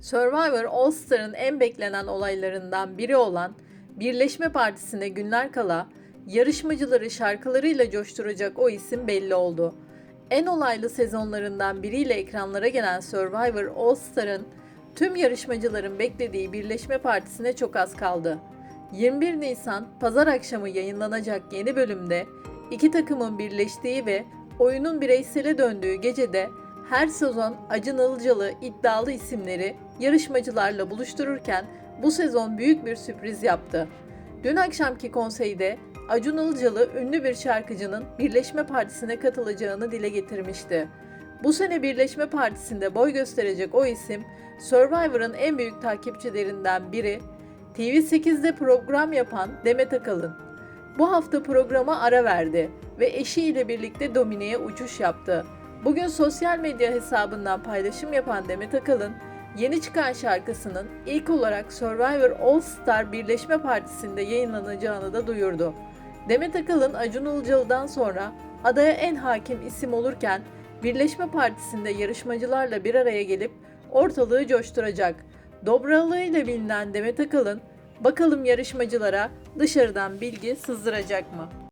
Survivor All Star'ın en beklenen olaylarından biri olan Birleşme Partisi'ne günler kala yarışmacıları şarkılarıyla coşturacak o isim belli oldu. En olaylı sezonlarından biriyle ekranlara gelen Survivor All Star'ın tüm yarışmacıların beklediği Birleşme Partisi'ne çok az kaldı. 21 Nisan pazar akşamı yayınlanacak yeni bölümde iki takımın birleştiği ve oyunun bireysele döndüğü gecede her sezon Acun Ilıcalı iddialı isimleri yarışmacılarla buluştururken bu sezon büyük bir sürpriz yaptı. Dün akşamki konseyde Acun Ilıcalı ünlü bir şarkıcının Birleşme Partisi'ne katılacağını dile getirmişti. Bu sene Birleşme Partisi'nde boy gösterecek o isim Survivor'ın en büyük takipçilerinden biri TV8'de program yapan Demet Akalın. Bu hafta programa ara verdi ve eşiyle birlikte Domine'ye uçuş yaptı. Bugün sosyal medya hesabından paylaşım yapan Demet Akalın, yeni çıkan şarkısının ilk olarak Survivor All Star Birleşme Partisi'nde yayınlanacağını da duyurdu. Demet Akalın Acun Ilıcalı'dan sonra adaya en hakim isim olurken Birleşme Partisi'nde yarışmacılarla bir araya gelip ortalığı coşturacak. Dobralığıyla bilinen Demet Akalın, bakalım yarışmacılara dışarıdan bilgi sızdıracak mı?